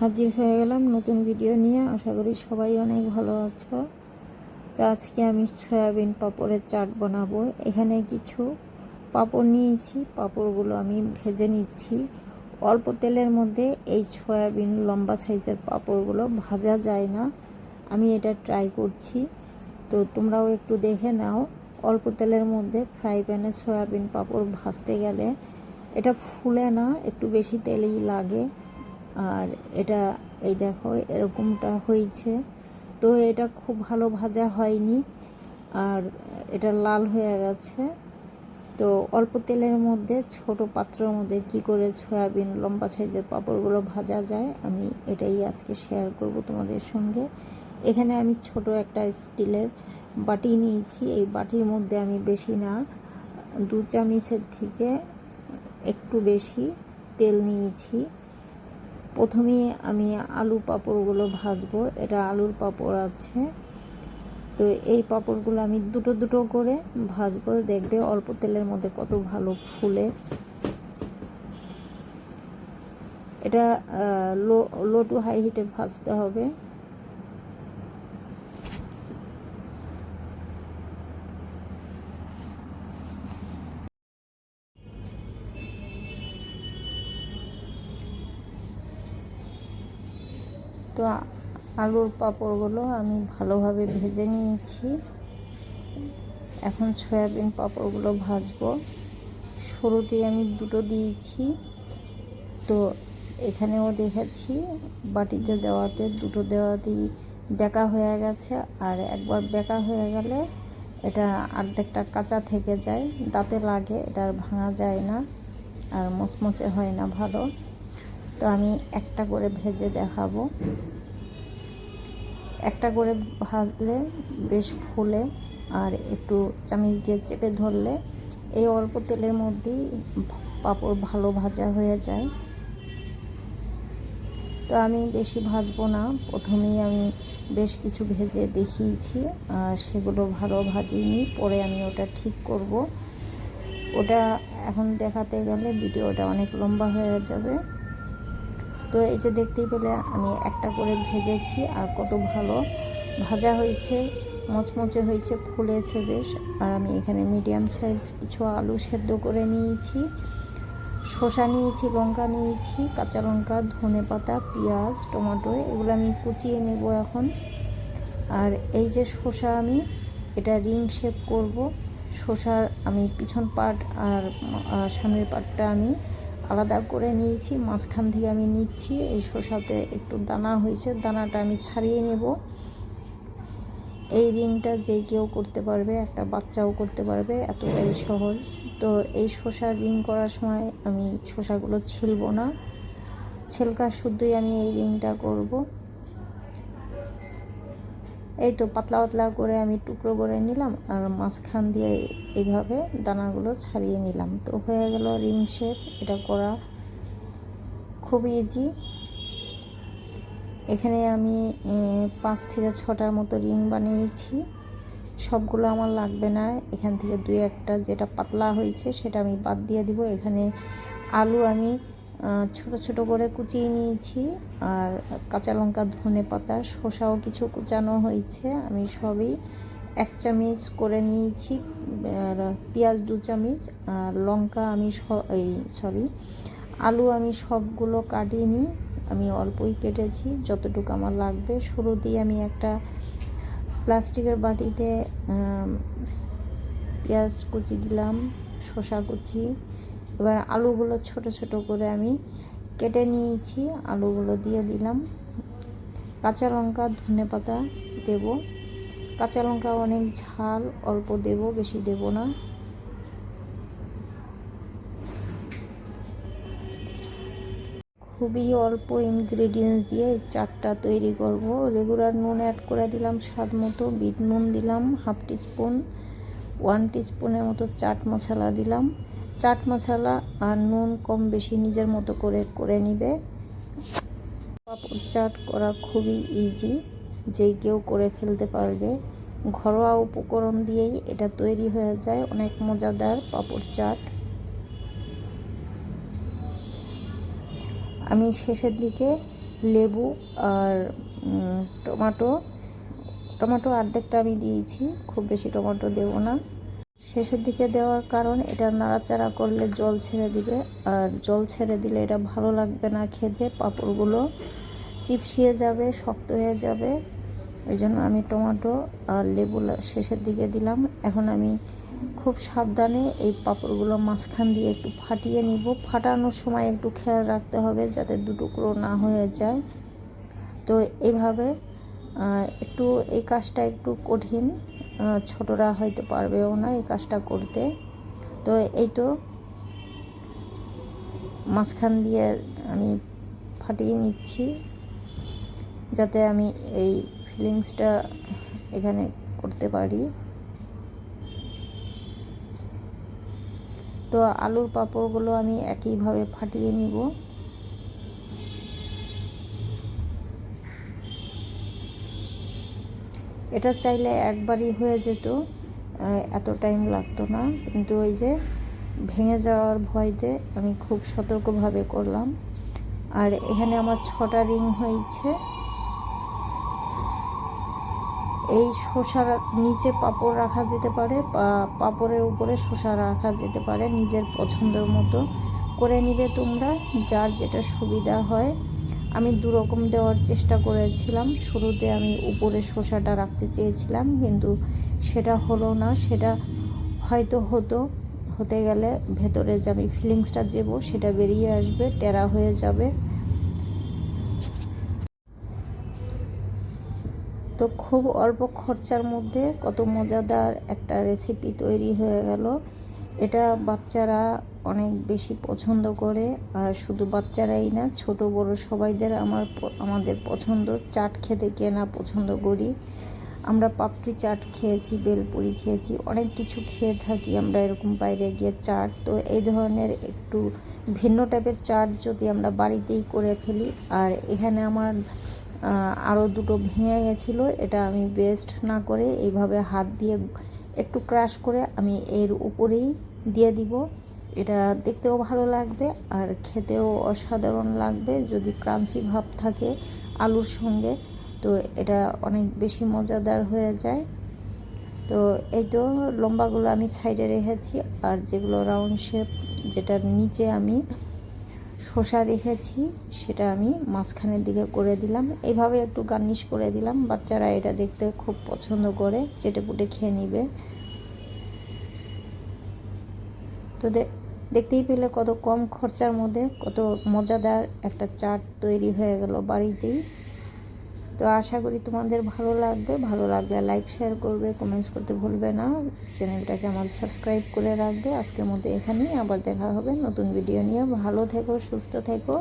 হাজির হয়ে গেলাম নতুন ভিডিও নিয়ে। আশা করি সবাই অনেক ভালো আছো। তো আজকে আমি সয়াবিন পাঁপড়ের চাট বানাবো। এখানে কিছু পাঁপড় নিয়েছি। পাঁপড়গুলো আমি ভেজে নিচ্ছি। অল্প তেলের মধ্যে এই সয়াবিন লম্বা সাইজের পাঁপড়গুলো ভাজা যায় না। আমি এটা ট্রাই করছি। তো তোমরাও একটু দেখে নাও। অল্প তেলের মধ্যে ফ্রাই প্যানে সয়াবিন পাঁপড় ভাজতে গেলে এটা ফুলে না, একটু বেশি তেলেই লাগে। আর এটা, এই দেখো, এরকমটা হয়েছে। তো এটা খুব ভালো ভাজা হয়নি, আর এটা লাল হয়ে গেছে। তো অল্প তেলের মধ্যে ছোট পাত্রের মধ্যে কি করে সয়াবিন, লম্বা সাইজের পাঁপড়গুলো ভাজা যায়, আমি এটাই আজকে শেয়ার করব তোমাদের সঙ্গে। এখানে আমি ছোট একটা স্টিলের বাটি নিয়েছি। এই বাটির মধ্যে আমি বেশি না, দু চামিচের থেকে একটু বেশি তেল নিয়েছি। প্রথমে আমি আলু পাঁপড়গুলো ভাজবো, এটা আলুর পাঁপড় আছে। তো এই পাঁপড়গুলো আমি দুটো দুটো করে ভাজবো, দেখবে অল্প তেলের মধ্যে কত ভালো ফুলে। এটা লো লো টু হাই হিটে ভাজতে হবে। তো আলুর পাঁপড়গুলো আমি ভালোভাবে ভেজে নিয়েছি। এখন সয়াবিন পাঁপড়গুলো ভাজবো। শুরুতেই আমি দুটো দিয়েছি। তো এখানেও দেখেছি বাটিতে দেওয়াতে দুটো দেওয়াতেই বেঁকা হয়ে গেছে। আর একবার বেঁকা হয়ে গেলে এটা অর্ধেকটা কাঁচা থেকে যায়। দাঁতে লাগে, এটা আর ভাঙা যায় না। আর মচমচে হয় না ভালো। তো আমি একটা করে ভেজে দেখাবো। একটা করে ভাজলে বেশ ফুলে আর একটু চামিচ দিয়ে চেপে ধরলে এই অল্প তেলের মধ্যেই পাঁপড় ভালো ভাজা হয়ে যায়। তো আমি বেশি ভাজবো না, প্রথমেই আমি বেশ কিছু ভেজে দেখিয়েছি আর সেগুলো ভালো ভাজিনি, পরে আমি ওটা ঠিক করব। ওটা এখন দেখাতে গেলে ভিডিওটা অনেক লম্বা হয়ে যাবে। তো এই যে দেখতেই পেলে আমি একটা করে ভেজেছি আর কত ভালো। ভাজা হয়েছে, মচমচে হয়েছে, ফুলেছে বেশ। আর আমি এখানে মিডিয়াম সাইজ কিছু আলু সেদ্ধ করে নিয়েছি। শসা নিয়েছি, লঙ্কা নিয়েছি, কাঁচা লঙ্কা, ধনে পাতা, পেঁয়াজ, টমেটো, এগুলো আমি কুচিয়ে নেব এখন। আর এই যে শসা আমি, এটা রিং শেপ করব। শসার আমি পিছন পাট আর সামনের পাটটা আমি আলাদা করে নিয়েছি, মাঝখান থেকে আমি নিচ্ছি। এই শসাতে একটু দানা হয়েছে, দানাটা আমি ছাড়িয়ে নেব। এই রিংটা যে কেউ করতে পারবে, একটা বাচ্চাও করতে পারবে, এতটাই সহজ। তো এই শসার রিং করার সময় আমি শসাগুলো ছিলব না। ছেলকা শুদ্ধই আমি এই রিংটা করব। এই তো পাতলা পাতলা করে আমি টুকরো করে নিলাম আর মাঝখান দিয়ে এইভাবে দানাগুলো ছাড়িয়ে নিলাম। তো হয়ে গেল রিং শেপ, এটা করা খুব ইজি এখানে আমি পাঁচ থেকে ছটার মতো রিং বানিয়েছি। সবগুলো আমার লাগবে না। এখান থেকে দুই একটা যেটা পাতলা হয়েছে সেটা আমি বাদ দিয়ে দিব। এখানে আলু আমি ছোট ছোট করে কুচিয়ে নিয়েছি। আর কাঁচা লঙ্কা, ধনে পাতা, শসাও কিছু কুচানো হয়েছে। আমি সবই এক চামচ করে নিয়েছি। আর পেঁয়াজ দু চামচ, আর লঙ্কা আমি এই, সরি, আলু আমি সবগুলো কাটিয়ে নিই আমি অল্পই কেটেছি, যতটুকু আমার লাগবে। শুরু দিয়ে আমি একটা প্লাস্টিকের বাটিতে পেঁয়াজ কুচি দিলাম, শসা কুচি। এবার আলুগুলো ছোট ছোট করে আমি কেটে নিয়েছি। আলুগুলো দিয়ে দিলাম। কাঁচা লঙ্কা, ধনে পাতা দেব। কাঁচা লঙ্কা অনেক ঝাল, অল্প দেব, বেশি দেব না। খুবই অল্প ইনগ্রেডিয়েন্টস দিয়ে চাটটা তৈরি করব। রেগুলার নুন অ্যাড করে দিলাম স্বাদ মতো। বিট নুন দিলাম হাফ টিস্পুন ওয়ান টিস্পুনের মতো চাট মশলা দিলাম। চাট মশলা আর নুন কম বেশি নিজের মতো করে করে নিবে। পাপড় চাট করা খুবই ইজি যে কেউ করে ফেলতে পারবে। ঘরোয়া উপকরণ দিয়েই এটা তৈরি হয়ে যায়। অনেক মজাদার পাপড় চাট। আমি শেষের দিকে লেবু আর টমেটো টমেটো অর্ধেকটা আমি দিয়েছি। খুব বেশি টমেটো দেবো না। শেষের দিকে দেওয়ার কারণ, এটা নাড়াচাড়া করলে জল ছেড়ে দিবে। আর জল ছেড়ে দিলে এটা ভালো লাগবে না খেতে, পাঁপড়গুলো চিপসিয়ে যাবে, শক্ত হয়ে যাবে। ওই জন্য আমি টমেটো আর লেবু শেষের দিকে দিলাম। এখন আমি খুব সাবধানে এই পাঁপড়গুলো মাঝখান দিয়ে একটু ফাটিয়ে নিব। ফাটানোর সময় একটু খেয়াল রাখতে হবে যাতে দু টুকরো না হয়ে যায়। তো এইভাবে একটু এই কাজটা একটু কঠিন। ছোটরা হয়তো পারবেও না এই কাজটা করতে। তো এই তো মাঝখান দিয়ে আমি ফাটিয়ে নিচ্ছি, যাতে আমি এই ফিলিংসটা এখানে করতে পারি। তো আলুর পাঁপড়গুলো আমি একইভাবে ফাটিয়ে নিব। এটা চাইলে একবারই হয়ে যেত এত টাইম লাগতো না। কিন্তু ওই যে ভেঙে যাওয়ার ভয়তে আমি খুব সতর্কভাবে করলাম। আর এখানে আমার ছটা রিং হয়েছে। এই শসার নিচে পাপড় রাখা যেতে পারে পাপড়ের উপরে শসা রাখা যেতে পারে, নিজের পছন্দের মতো। করে নিবে তোমরা, যার যেটা সুবিধা হয়। আমি দু রকম দেওয়ার চেষ্টা করেছিলাম। শুরুতে আমি উপরে শসাটা রাখতে চেয়েছিলাম, কিন্তু সেটা হলো না। সেটা হয়তো হতো, হতে গেলে ভেতরে যে আমি ফিলিংসটা দেবো, সেটা বেরিয়ে আসবে, টেরা হয়ে যাবে। তো খুব অল্প খরচার মধ্যে কত মজাদার একটা রেসিপি তৈরি হয়ে গেল। এটা বাচ্চারা অনেক বেশি পছন্দ করে, আর শুধু বাচ্চারাই না, ছোট বড় সবাইদের আমার আমাদের পছন্দ। চাট খেতে কে না পছন্দ করি। আমরা পাপড়ি চাট খেয়েছি, বেলপুরি খেয়েছি, অনেক কিছু খেয়ে থাকি আমরা এরকম বাইরে গিয়ে চাট। তো এই ধরনের একটু ভিন্ন টাইপের চাট যদি আমরা বাড়িতেই করে ফেলি। আর এখানে আমার আরও দুটো ভেঙে গেছিল, এটা আমি বেস্ট না করে এইভাবে হাত দিয়ে একটু ক্রাশ করে আমি এর উপরেই দিয়ে দিব। এটা দেখতেও ভালো লাগবে আর খেতেও অসাধারণ লাগবে যদি ক্রাঞ্চি ভাব থাকে আলুর সঙ্গে। তো এটা অনেক বেশি মজাদার হয়ে যায়। তো এই তো লম্বাগুলো আমি সাইডে রেখেছি আর যেগুলো রাউন্ড শেপ যেটার নিচে আমি শসা রেখেছি সেটা আমি মাঝখানের দিকে করে দিলাম। এইভাবে একটু গার্নিশ করে দিলাম। বাচ্চারা এটা দেখতে খুব পছন্দ করে, চেটেপুটে খেয়ে নিবে। তো দেখতেই পেলে কত কম খরচার মধ্যে, কত মজাদার একটা চাট তৈরি হয়ে গেল বাড়িতেই। তো আশা করি তোমাদের ভালো লাগবে, ভালো লাগলে লাইক শেয়ার করবে কমেন্টস করতে ভুলবে না। চ্যানেলটাকে আমার সাবস্ক্রাইব করে রাখবে। আজকের মধ্যে এখানেই, আবার দেখা হবে নতুন ভিডিও নিয়ে। ভালো থেকো, সুস্থ থেকো।